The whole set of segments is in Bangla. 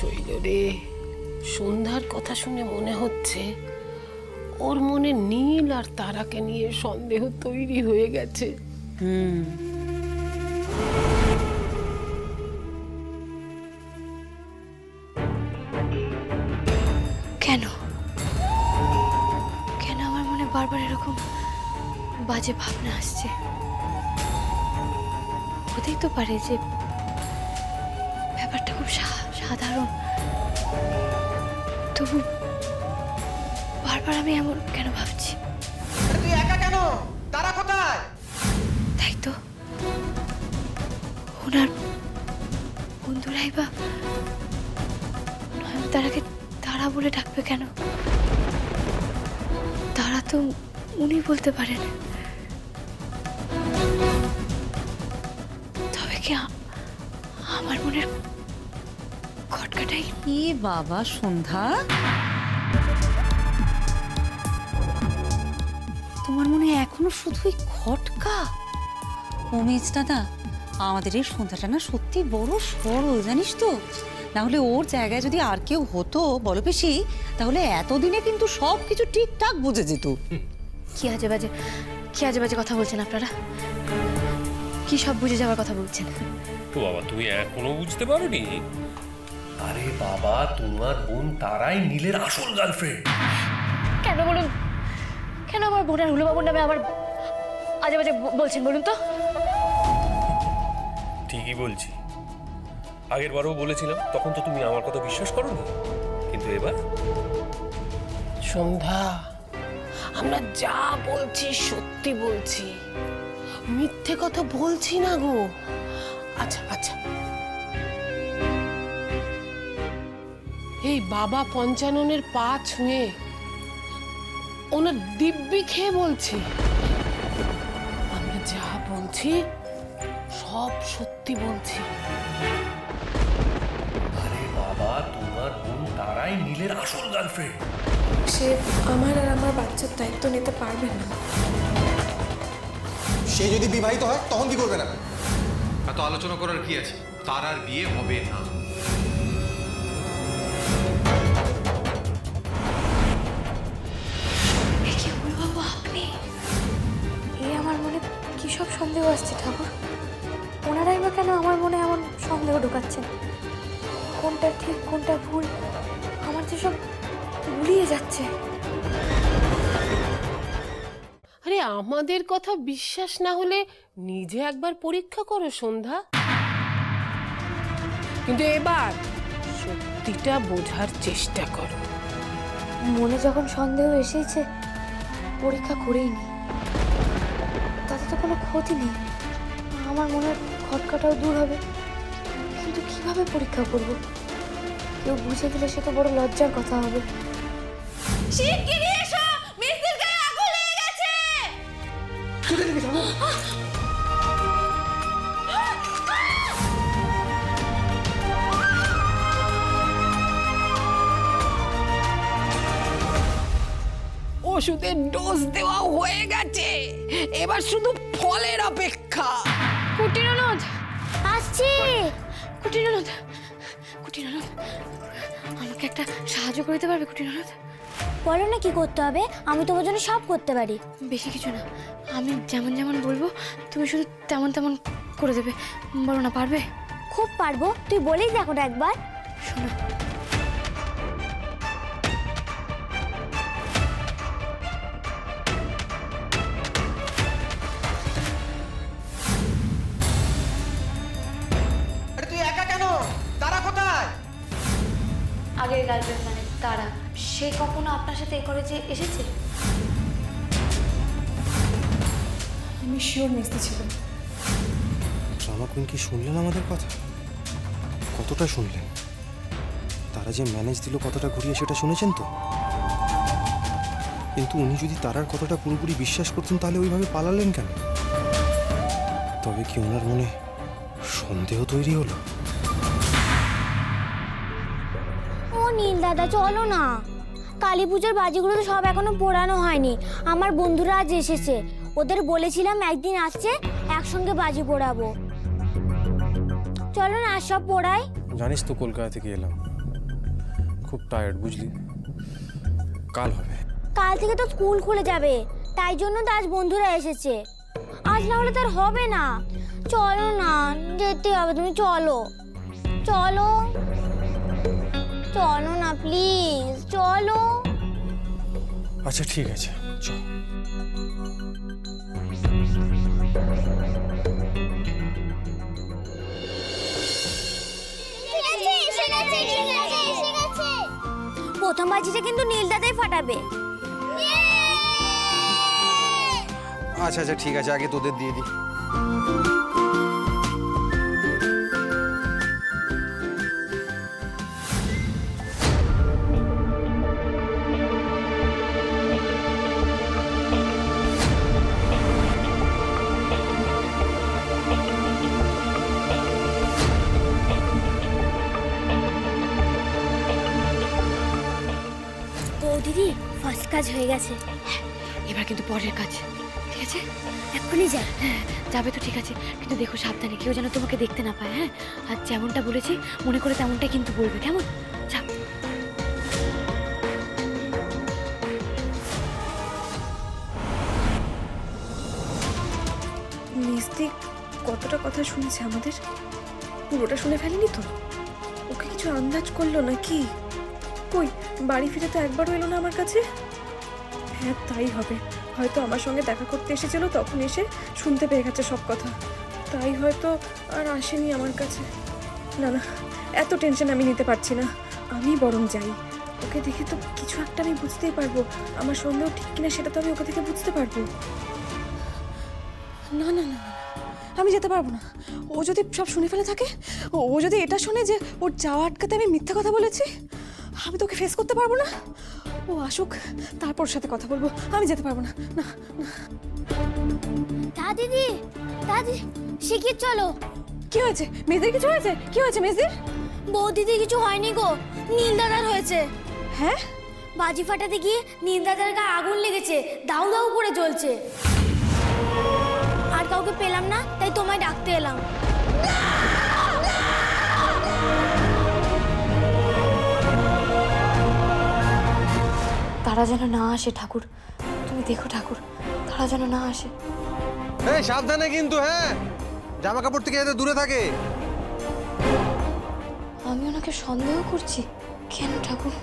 শৈল রে। সন্ধ্যার কথা শুনে মনে হচ্ছে ওর মনে নীল আর তারাকে নিয়ে সন্দেহ তৈরি হয়ে গেছে। কেন? কেন আমার মনে বারবার এরকম বাজে ভাবনা আসছে? হতেই তো পারে যে ব্যাপারটা খুব সা- সাধারণ। তবু বারবার আমি এমন কেন ভাবছি? তুই একা কেন? তারা কোথায়? তাই তো ওনার বন্ধুরাই বা নয়নতারাকে তারা বলে ডাকবে কেন? তারা তো উনি বলতে পারেন। তবে কি আমার মনের খটকাটাই। এ বাবা সন্ধ্যা। তোমার মনে এখনও শুধুই খটকা? ওমেজ দাদা আমাদের এই সন্ধ্যাটা না সত্যি বড় সরল জানিস তো? না হলে ওর জায়গায় যদি আর কেউ হতো বলো বেশি তাহলে এতদিনে কিন্তু সব কিছু ঠিকঠাক বুঝে যেত। কি আজে বাজে কি আজে বাজে কথা বলছেন আপনারা? কি সব বুঝে যাওয়ার কথা বলছেন? তো বাবা তুমি এখনও বুঝতে পারোনি? আরে বাবা তোমার বোন তারাই নীলের আসল গার্লফ্রেন্ড কেন বলুন? কেন আমার বোনের হুলো বাবুর নামে আমার আজে বাজে বলছেন বলুন তো? ঠিকই বলছি। আগের বারও বলেছিলাম তখন তো তুমি আমার কথা বিশ্বাস করোনি। কিন্তু এবার? সন্ধ্যা আমরা যা বলছি সত্যি বলছি। মিথ্যে কথা বলছি না গো। আচ্ছা আচ্ছা। এই বাবা পঞ্চাননের পা ছুঁয়ে ওনার দিব্যি খেয়ে বলছি আমরা যা বলছি সব সত্যি বলছি। আরে বাবা তোমার বোন তারাই নীলের আসল গার্লফ্রেন্ড সে আমার আর আমার বাচ্চার দায়িত্ব নিতে পারবে না। সে যদি বিবাহিত হয় তখন কি করবে না? এত আলোচনা করার কি আছে? তার আর বিয়ে হবে না। সন্দেহ আসছে ঠাকুর। ওনারাই বা কেন আমার মনে এমন সন্দেহ ঢোকাচ্ছেন? কোনটা ঠিক কোনটা ভুল? আমার যে সব গুলিয়ে যাচ্ছে। আরে আমাদের কথা বিশ্বাস না হলে নিজে একবার পরীক্ষা করো সন্ধ্যা। কিন্তু এবার সত্যিটা বোঝার চেষ্টা করো। মনে যখন সন্দেহ এসেছে পরীক্ষা করেই নি। তো কোনো ক্ষতি নেই। আমার মনে হয় খটকাটাও দূর হবে। কিন্তু কীভাবে পরীক্ষা করব? কেউ বুঝে গেলে সে তো বড় লজ্জার কথা হবে। ওষুধের ডোজ দেওয়া হয়ে গেছে। এবার শুধু ফলের অপেক্ষা। কুটিরনদ আসছি। কুটিরনদ কুটিরনদ আমাকে একটা সাহায্য করে দিতে পারবে কুটিরনদ? বলো না কি করতে হবে আমি তোমার জন্য সব করতে পারি। বেশি কিছু না আমি যেমন যেমন বলব তুমি শুধু তেমন তেমন করে দেবে। বলো না পারবে? খুব পারব তুই বলেই দেখো না একবার। শোনো গার্লফ্রেন্ড মানে তারা। সে কখনো আপনার সাথে এ করে যে এসেছে? আমি শিওর মিস্তি ছিল ড্রামা কুইন কি শুনলেন আমাদের কথা? কতটা শুনলেন? তারা যে ম্যানেজ দিল কতটা ঘুরিয়ে সেটা শুনেছেন তো? কিন্তু উনি যদি তারার কথাটা পুরোপুরি বিশ্বাস করতেন তাহলে ওইভাবে পালালেন কেন? তবে কি ওনার মনে সন্দেহ তৈরি হলো? নীল দাদা চলো না। কালী পুজোর বাজিগুলো তো সব এখনও পোড়ানো হয়নি। আমার বন্ধুরা আজ এসেছে। ওদের বলেছিলাম একদিন আসছে একসঙ্গে বাজি পোড়াবো। চলো না আজ সব পোড়াই। জানিস তো কলকাতা থেকে এলাম। খুব টায়ার্ড বুঝলি? কাল হবে। কাল থেকে তো স্কুল খুলে যাবে। তাই জন্য তো আজ বন্ধুরা এসেছে। আজ না হলে তার হবে না। চলো না যেতে হবে তুমি চলো। চলো। চলো না প্লিজ চলো। আচ্ছা ঠিক আছে। চ প্রথম বাজিটা কিন্তু নীল দাদাই ফাটাবে। আচ্ছা আচ্ছা ঠিক আছে আগে তোদের দিয়ে দিই। কাজ হয়ে গেছে। এবার কিন্তু পরের কাজ। ঠিক আছে? এক্ষুনি যা। হ্যাঁ যাবে তো ঠিক আছে। কিন্তু দেখো সাবধানে কেউ যেন তোমাকে দেখতে না পায় হ্যাঁ? আর যেমনটা বলেছি মনে করে তেমনটাই কিন্তু বলবে কেমন? যা মিস্তি কতটা কথা শুনছে আমাদের? পুরোটা শুনে ফেলেনি তো? ওকে কিছু আন্দাজ করল না কি? কই বাড়ি ফিরে তো একবারও এলো না আমার কাছে? হ্যাঁ তাই হবে। হয়তো আমার সঙ্গে দেখা করতে এসেছিল, তখন এসে শুনতে পেয়ে গেছে সব কথা। তাই হয়তো আর আসেনি আমার কাছে। না না, এত টেনশন আমি নিতে পারছি না। আমি বরং যাই। ওকে দেখে তো কিছু একটা আমি বুঝতেই পারব। আমার সন্দেহ ঠিক কিনা সেটা তো আমি ওকে থেকে বুঝতে পারব। না না না। আমি যেতে পারব না। ও যদি সব শুনে ফেলে থাকে, ও যদি এটা শোনে যে ওর যাওয়া আটকাতে আমি মিথ্যা কথা বলেছি, আমি তো ওকে ফেস করতে পারব না। ও আসুক তারপর সাথে কথা বলব। আমি যেতে পারব না। না না। তা দিদি দাদি শিখিয়ে চলো? কি হয়েছে? মেয়েদের কিছু হয়েছে? কি হয়েছে মেয়েদের? বউ দিদি কিছু হয়নি গো নীল দাদার হয়েছে। হ্যাঁ? বাজি ফাটাতে গিয়ে নীল দাদার গায়ে আগুন লেগেছে দাউ দাউ করে জ্বলছে। আর কাউকে পেলাম না তাই তোমায় ডাকতে এলাম। তারা যেন না আসে ঠাকুর। তুমি দেখো ঠাকুর তারা যেন না আসে। এই সাবধানে কিন্তু হ্যাঁ। জামা কাপড় থেকে এদের দূরে থাকে। আমি ওনাকে সন্দেহ করছি। কেন ঠাকুর?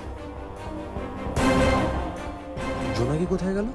জোনাকি কোথায় গেল?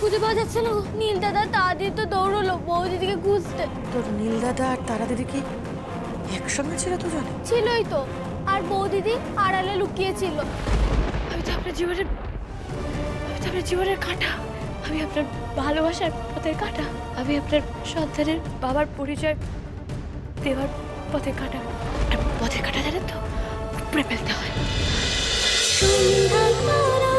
খুঁজে পাওয়া যাচ্ছে না। নীল দাদা তাড়াতাড়ি তো দৌড়লো বৌদিদিকে খুঁজতে। তোর নীল দাদা আর তারা দিদি কি একসঙ্গে ছিল তো জানে ছিলই তো আর বৌদিদি আড়ালে লুকিয়েছিল। আমি তো আপনার জীবনের আমি তো আপনার জীবনের কাঁটা। আমি আপনার ভালোবাসার পথের কাঁটা। আমি আপনার সন্তানের বাবার পরিচয় দেওয়ার পথের কাঁটা। পথের কাঁটা জানেন তো? উপড়ে ফেলতে হয়। সন্ধ্যা